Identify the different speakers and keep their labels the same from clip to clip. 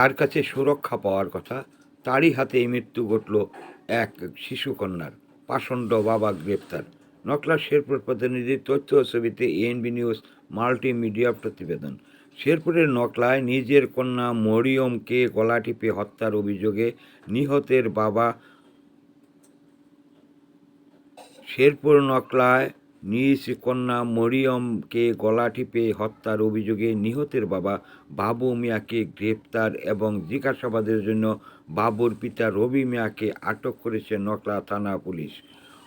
Speaker 1: তার কাছে সুরক্ষা পাওয়ার কথা, তারই হাতে মৃত্যু ঘটল এক শিশুকন্যার। পাষণ্ড বাবা গ্রেপ্তার। নকলা শেরপুর প্রতিনিধির তথ্য ছবিতে এএনবি নিউজ মাল্টিমিডিয়া প্রতিবেদন। শেরপুরের নকলায় নিজের কন্যা মরিয়মকে গলা টিপে হত্যার অভিযোগে নিহতের বাবা শেরপুর নকলায় নিজ কন্যা মরিয়মকে গলা টিপে হত্যার অভিযোগে নিহতের বাবা বাবু মিয়াকে গ্রেপ্তার এবং জিজ্ঞাসাবাদের জন্য বাবুর পিতা রবি মিয়াকে আটক করেছে নকলা থানা পুলিশ।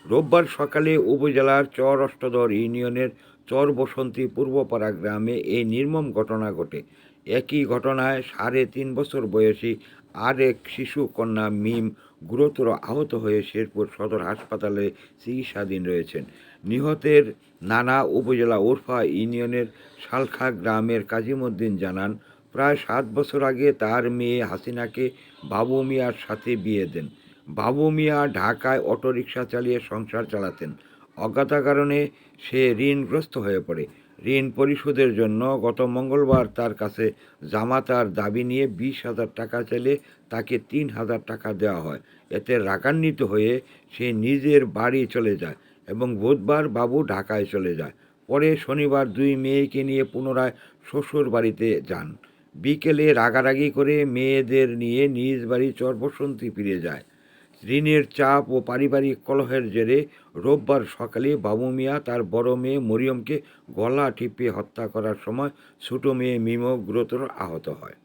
Speaker 1: রোববার সকালে উপজেলার চর অষ্টদর ইউনিয়নের চর বসন্তী পূর্বপাড়া গ্রামে এই নির্মম ঘটনা ঘটে। একই ঘটনায় সাড়ে তিন বছর বয়সী আরেক শিশু কন্যা মিম গুরুতর আহত হয়ে শেরপুর সদর হাসপাতালে চিকিৎসাধীন রয়েছেন। নিহতের নানা উপজেলা ওরফা ইউনিয়নের শালখা গ্রামের কাজিমুদ্দিন জানান, প্রায় সাত বছর আগে তার মেয়ে হাসিনাকে বাবু মিয়ার সাথে বিয়ে দেন। বাবু মিয়া ঢাকায় অটোরিকশা চালিয়ে সংসার চালাতেন। অজ্ঞাতা কারণে সে ঋণগ্রস্ত হয়ে পড়ে। ঋণ পরিশোধের জন্য গত মঙ্গলবার তার কাছে জামাতার দাবি নিয়ে বিশ হাজার টাকা চাইলে তাকে তিন হাজার টাকা দেওয়া হয়। এতে রাগান্বিত হয়ে সে নিজের বাড়ি চলে যায় এবং বুধবার বাবু ঢাকায় চলে যায়। পরে শনিবার দুই মেয়েকে নিয়ে পুনরায় শ্বশুর বাড়িতে যান। বিকেলে রাগারাগি করে মেয়েদের নিয়ে নিজ বাড়ি চরবসন্তী ফিরে যায়। ঋণের চাপ ও পারিবারিক কলহের জেরে রোববার সকালে বাবু মিয়া তার বড় মেয়ে মরিয়মকে গলা টিপে হত্যা করার সময় ছোটো মেয়ে মিমো গুরুতর আহত হয়।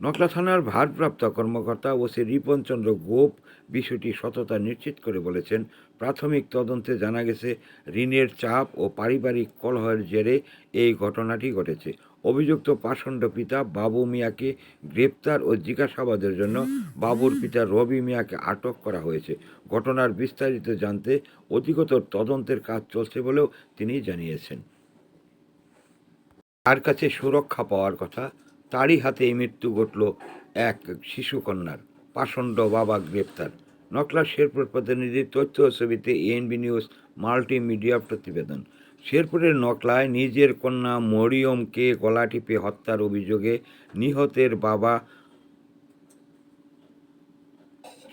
Speaker 1: নকলা থানার ভারপ্রাপ্ত কর্মকর্তা ওসি রিপন চন্দ্র গোপ বিষয়টি সততা নিশ্চিত করে বলেছেন। প্রাথমিক তদন্তে জানা গেছে, ঋণের চাপ ও পারিবারিক কলহের জেরে এই ঘটনাটি ঘটেছে। অভিযুক্ত পাষণ্ড পিতা বাবু মিয়াকে গ্রেপ্তার ও জিজ্ঞাসাবাদের জন্য বাবুর পিতা রবি মিয়াকে আটক করা হয়েছে। ঘটনার বিস্তারিত জানতে অধিকতর তদন্তের কাজ চলছে বলেও তিনি জানিয়েছেন। তার কাছে সুরক্ষা পাওয়ার কথা? তারই হাতে মৃত্যু ঘটল এক শিশুকন্যার। পাষণ্ড বাবা গ্রেপ্তার। নকলা শেরপুর প্রতিনিধির তথ্য ছবিতে এএনবি নিউজ মাল্টিমিডিয়া প্রতিবেদন। শেরপুরের নকলায় নিজের কন্যা মরিয়মকে গলা টিপে হত্যার অভিযোগে নিহতের বাবা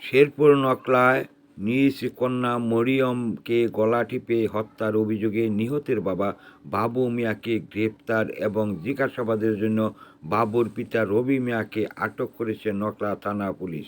Speaker 1: শেরপুর নকলায় নিজ কন্যা মরিয়মকে গলা টিপে হত্যার অভিযোগে নিহতের বাবা বাবু মিয়াকে গ্রেপ্তার এবং জিজ্ঞাসাবাদের জন্য বাবুর পিতা রবি মিয়াকে আটক করেছে নকলা থানা পুলিশ।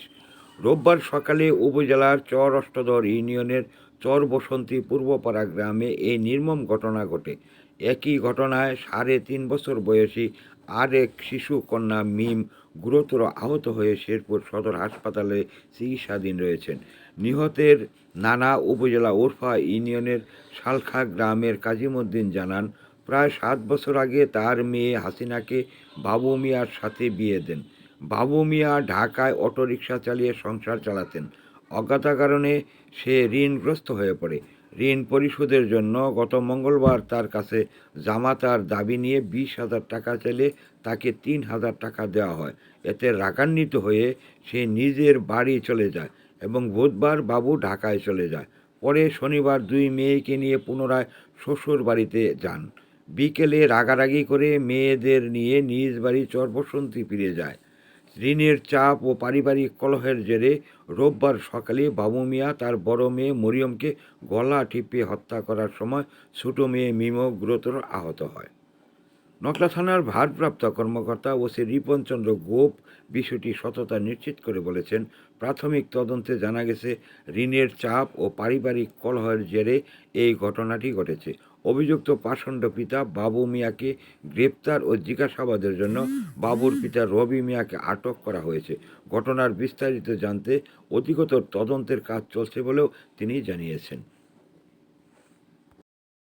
Speaker 1: রোববার সকালে উপজেলার চর অষ্টদর ইউনিয়নের চর বসন্তী পূর্বপাড়া গ্রামে এই নির্মম ঘটনা ঘটে। একই ঘটনায় সাড়ে তিন বছর বয়সী আরেক শিশু কন্যা মিম গুরুতর আহত হয়ে শেরপুর সদর হাসপাতালে চিকিৎসাধীন রয়েছেন। নিহতের নানা উপজেলা ওরফা ইউনিয়নের শালখা গ্রামের কাজিমুদ্দিন জানান, প্রায় সাত বছর আগে তার মেয়ে হাসিনাকে বাবু মিয়ার সাথে বিয়ে দেন। বাবু মিয়া ঢাকায় অটোরিকশা চালিয়ে সংসার চালাতেন। অজ্ঞাতা কারণে সে ঋণগ্রস্ত হয়ে পড়ে। ঋণ পরিশোধের জন্য গত মঙ্গলবার তার কাছে জামাতার দাবি নিয়ে বিশ হাজার টাকা চাইলে তাকে তিন হাজার টাকা দেওয়া হয়। এতে রাগান্বিত হয়ে সে নিজের বাড়ি চলে যায় এবং বুধবার বাবু ঢাকায় চলে যায়। পরে শনিবার দুই মেয়েকে নিয়ে পুনরায় শ্বশুর বাড়িতে যান। বিকেলে রাগারাগি করে মেয়েদের নিয়ে নিজ বাড়ি চরবসন্তী ফিরে যায়। ঋণের চাপ ও পারিবারিক কলহের জেরে রোববার সকালে বাবু মিয়া তার বড় মেয়ে মরিয়মকে গলা টিপে হত্যা করার সময় ছোট মেয়ে মিমো গুরুতর আহত হয়। নকলা থানার ভারপ্রাপ্ত কর্মকর্তা ওসি রিপন চন্দ্র গোপ বিষয়টি সততা নিশ্চিত করে বলেছেন। প্রাথমিক তদন্তে জানা গেছে, ঋণের চাপ ও পারিবারিক কলহের জেরে এই ঘটনাটি ঘটেছে। অভিযুক্ত পাষণ্ড পিতা বাবু মিয়াকে গ্রেপ্তার ও জিজ্ঞাসাবাদের জন্য বাবুর পিতা রবি মিয়াকে আটক করা হয়েছে। ঘটনার বিস্তারিত জানতে অধিকতর তদন্তের কাজ চলছে বলেও তিনি জানিয়েছেন।